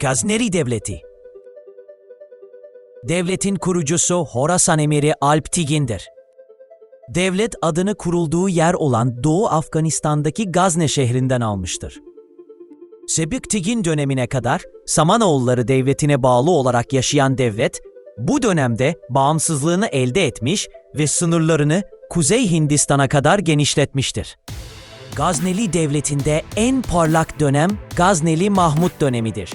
Gazneli Devleti Devletin kurucusu Horasan Emiri Alp Tigin'dir. Devlet adını kurulduğu yer olan Doğu Afganistan'daki Gazne şehrinden almıştır. Sebük Tigin dönemine kadar Samanoğulları Devleti'ne bağlı olarak yaşayan devlet, bu dönemde bağımsızlığını elde etmiş ve sınırlarını Kuzey Hindistan'a kadar genişletmiştir. Gazneli Devleti'nde en parlak dönem Gazneli Mahmut dönemidir.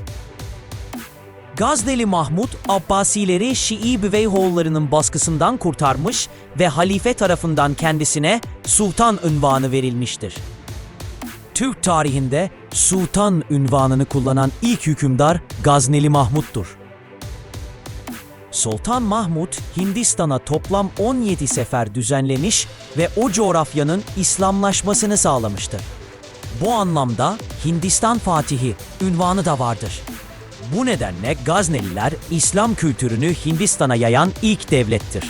Gazneli Mahmut, Abbasileri Şii Büveyhoğullarının baskısından kurtarmış ve halife tarafından kendisine sultan ünvanı verilmiştir. Türk tarihinde sultan ünvanını kullanan ilk hükümdar Gazneli Mahmut'tur. Sultan Mahmut, Hindistan'a toplam 17 sefer düzenlemiş ve o coğrafyanın İslamlaşmasını sağlamıştır. Bu anlamda Hindistan Fatihi ünvanı da vardır. Bu nedenle Gazneliler İslam kültürünü Hindistan'a yayan ilk devlettir.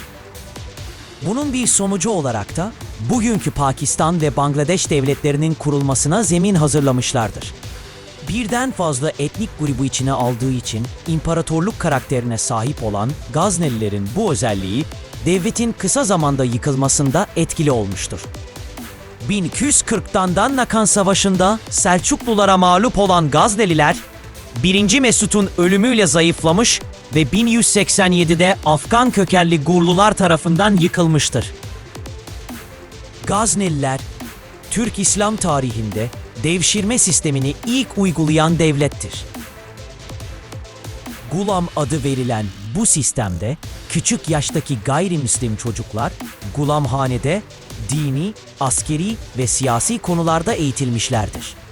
Bunun bir sonucu olarak da bugünkü Pakistan ve Bangladeş devletlerinin kurulmasına zemin hazırlamışlardır. Birden fazla etnik grubu içine aldığı için imparatorluk karakterine sahip olan Gaznelilerin bu özelliği devletin kısa zamanda yıkılmasında etkili olmuştur. 1240'tan Dannakan Savaşı'nda Selçuklulara mağlup olan Gazneliler 1. Mesut'un ölümüyle zayıflamış ve 1187'de Afgan kökenli Gurlular tarafından yıkılmıştır. Gazneliler, Türk İslam tarihinde devşirme sistemini ilk uygulayan devlettir. Gulam adı verilen bu sistemde küçük yaştaki gayrimüslim çocuklar gulamhanede dini, askeri ve siyasi konularda eğitilmişlerdir.